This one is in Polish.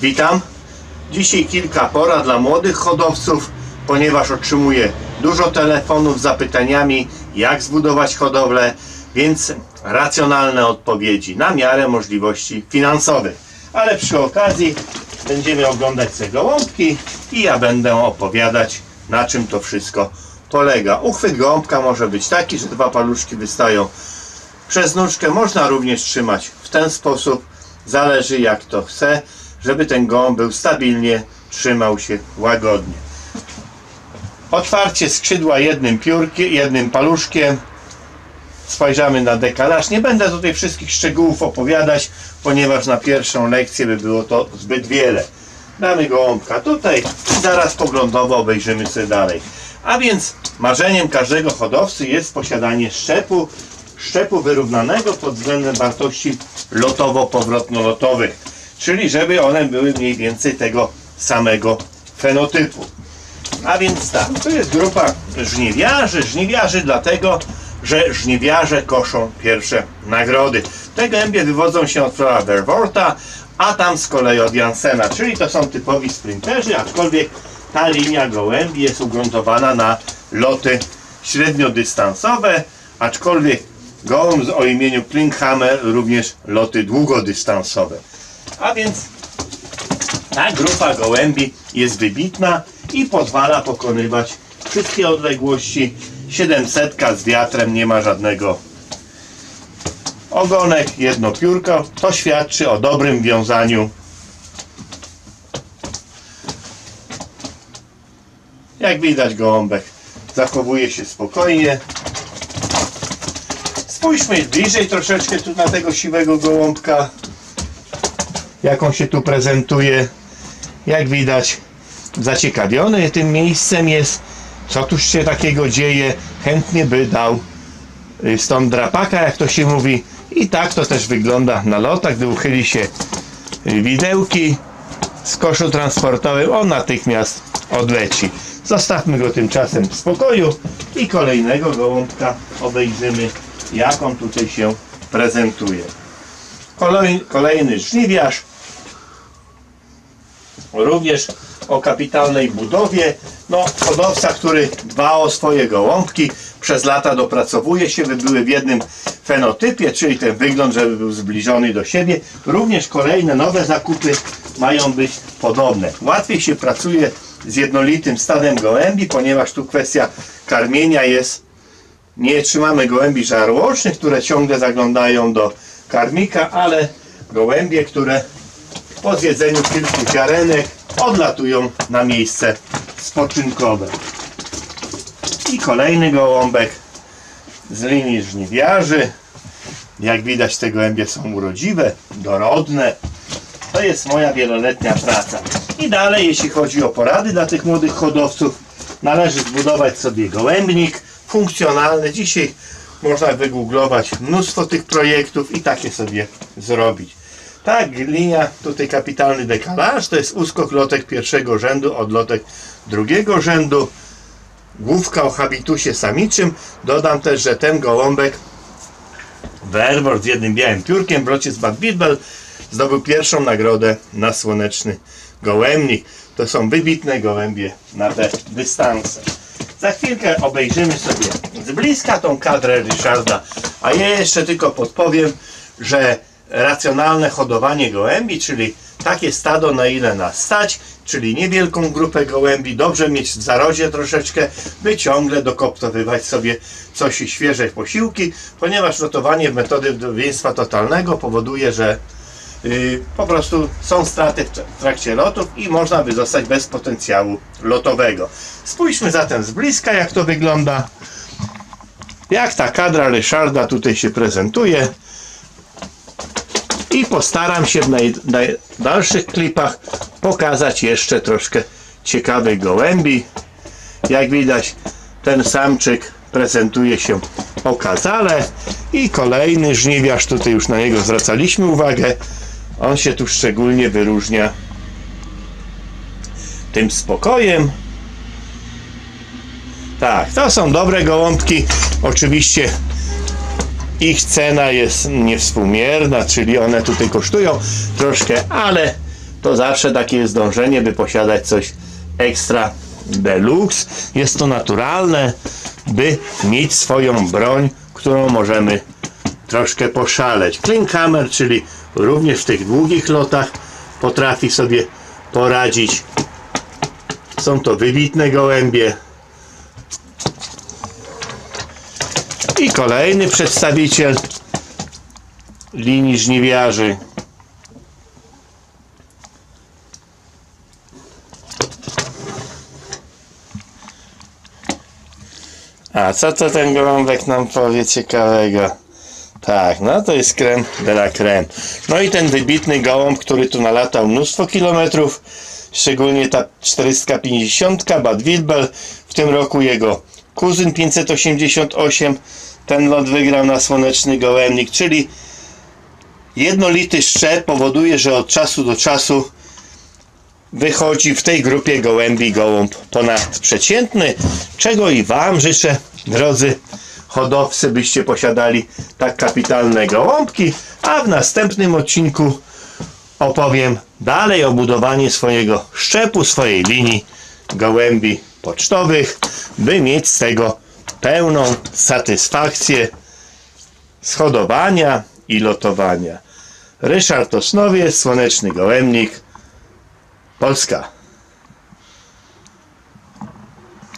Witam. Dzisiaj kilka porad dla młodych hodowców, ponieważ otrzymuję dużo telefonów z zapytaniami, jak zbudować hodowlę, więc racjonalne odpowiedzi na miarę możliwości finansowych. Ale przy okazji będziemy oglądać te gołąbki i ja będę opowiadać, na czym to wszystko polega. Uchwyt gołąbka może być taki, że dwa paluszki wystają przez nóżkę można również trzymać w ten sposób. Zależy jak to chce, żeby ten gołąb był stabilnie, trzymał się łagodnie. Otwarcie skrzydła jednym piórkiem, jednym paluszkiem. Spojrzamy na dekalaż. Nie będę tutaj wszystkich szczegółów opowiadać, ponieważ na pierwszą lekcję by było to zbyt wiele. Damy gołąbka tutaj i zaraz poglądowo obejrzymy sobie dalej. A więc marzeniem każdego hodowcy jest posiadanie szczepu, szczepu wyrównanego pod względem wartości lotowo-powrotno-lotowych. Czyli żeby one były mniej więcej tego samego fenotypu. A więc tak, to jest grupa żniwiarzy. Żniwiarzy dlatego, że żniwiarze koszą pierwsze nagrody. Te gębie wywodzą się od Flora Verworta, a tam z kolei od Jansena, czyli to są typowi sprinterzy, aczkolwiek ta linia gołębi jest ugruntowana na loty średniodystansowe, aczkolwiek gołąb o imieniu Klinkhammer również loty długodystansowe. A więc ta grupa gołębi jest wybitna i pozwala pokonywać wszystkie odległości. 700 z wiatrem nie ma żadnego ogonek, jedno piórko. To świadczy o dobrym wiązaniu. Jak widać gołąbek zachowuje się spokojnie. Spójrzmy bliżej troszeczkę tu na tego siwego gołąbka. Jak on się tu prezentuje. Jak widać zaciekawiony tym miejscem jest. Co tuż się takiego dzieje. Chętnie by dał y, stąd drapaka, jak to się mówi. I tak to też wygląda na lotach, gdy uchyli się y, widełki z koszu transportowym, on natychmiast odleci. Zostawmy go tymczasem w spokoju i kolejnego gołąbka obejrzymy, jak on tutaj się prezentuje. Kolej, kolejny żniwiarz, również o kapitalnej budowie. No, hodowca, który dba o swoje gołąbki, przez lata dopracowuje się, by były w jednym fenotypie, czyli ten wygląd, żeby był zbliżony do siebie. Również kolejne nowe zakupy mają być podobne. Łatwiej się pracuje z jednolitym stadem gołębi, ponieważ tu kwestia karmienia jest nie trzymamy gołębi żarłocznych, które ciągle zaglądają do karmika, ale gołębie, które po zjedzeniu kilku ziarenek odlatują na miejsce spoczynkowe. I kolejny gołąbek z linii żniwiarzy. Jak widać te gołębie są urodziwe, dorodne. To jest moja wieloletnia praca. I dalej, jeśli chodzi o porady dla tych młodych hodowców, należy zbudować sobie gołębnik funkcjonalny. Dzisiaj można wygooglować mnóstwo tych projektów i takie sobie zrobić. Tak, linia, tutaj kapitalny dekalaż, to jest uskok lotek pierwszego rzędu od lotek drugiego rzędu. Główka o habitusie samiczym. Dodam też, że ten gołąbek Verwort z jednym białym piórkiem w locie z Bad Bidbel zdobył pierwszą nagrodę na słoneczny gołębnik. To są wybitne gołębie na te dystanse. Za chwilkę obejrzymy sobie z bliska tą kadrę Ryszarda, a ja jeszcze tylko podpowiem, że racjonalne hodowanie gołębi, czyli takie stado na ile nas stać, czyli niewielką grupę gołębi, dobrze mieć w zarodzie troszeczkę, by ciągle dokoptowywać sobie coś świeże posiłki, ponieważ lotowanie w metody wdowieństwa totalnego powoduje, że po prostu są straty w tra- w trakcie lotów i można by zostać bez potencjału lotowego. Spójrzmy zatem z bliska, jak to wygląda. Jak ta kadra Ryszarda tutaj się prezentuje. I postaram się w naj, naj, dalszych klipach pokazać jeszcze troszkę ciekawych gołębi. Jak widać, ten samczyk prezentuje się okazale i kolejny żniwiarz, tutaj już na niego zwracaliśmy uwagę. On się tu szczególnie wyróżnia tym spokojem. Tak, to są dobre gołąbki. Oczywiście ich cena jest niewspółmierna, czyli one tutaj kosztują troszkę, ale to zawsze takie jest dążenie, by posiadać coś ekstra deluxe. Jest to naturalne, by mieć swoją broń, którą możemy troszkę poszaleć. Klinkhammer, czyli również w tych długich lotach potrafi sobie poradzić. Są to wybitne gołębie. I kolejny przedstawiciel linii żniwiarzy. A co to ten gołąbek nam powie ciekawego? Tak, no to jest krem de la creme. No i ten wybitny gołąb, który tu nalatał mnóstwo kilometrów, szczególnie ta 450 Bad Wilbel, w tym roku jego kuzyn 588, ten lot wygrał na Słoneczny Gołębnik, czyli jednolity szczep powoduje, że od czasu do czasu wychodzi w tej grupie gołębi gołąb ponadprzeciętny, czego i Wam życzę, drodzy hodowcy, byście posiadali tak kapitalne gołąbki, a w następnym odcinku opowiem dalej o budowaniu swojego szczepu, swojej linii gołębi pocztowych, by mieć z tego pełną satysfakcję z hodowania i lotowania. Ryszard Osnowiec, Słoneczny Gołębnik, Polska.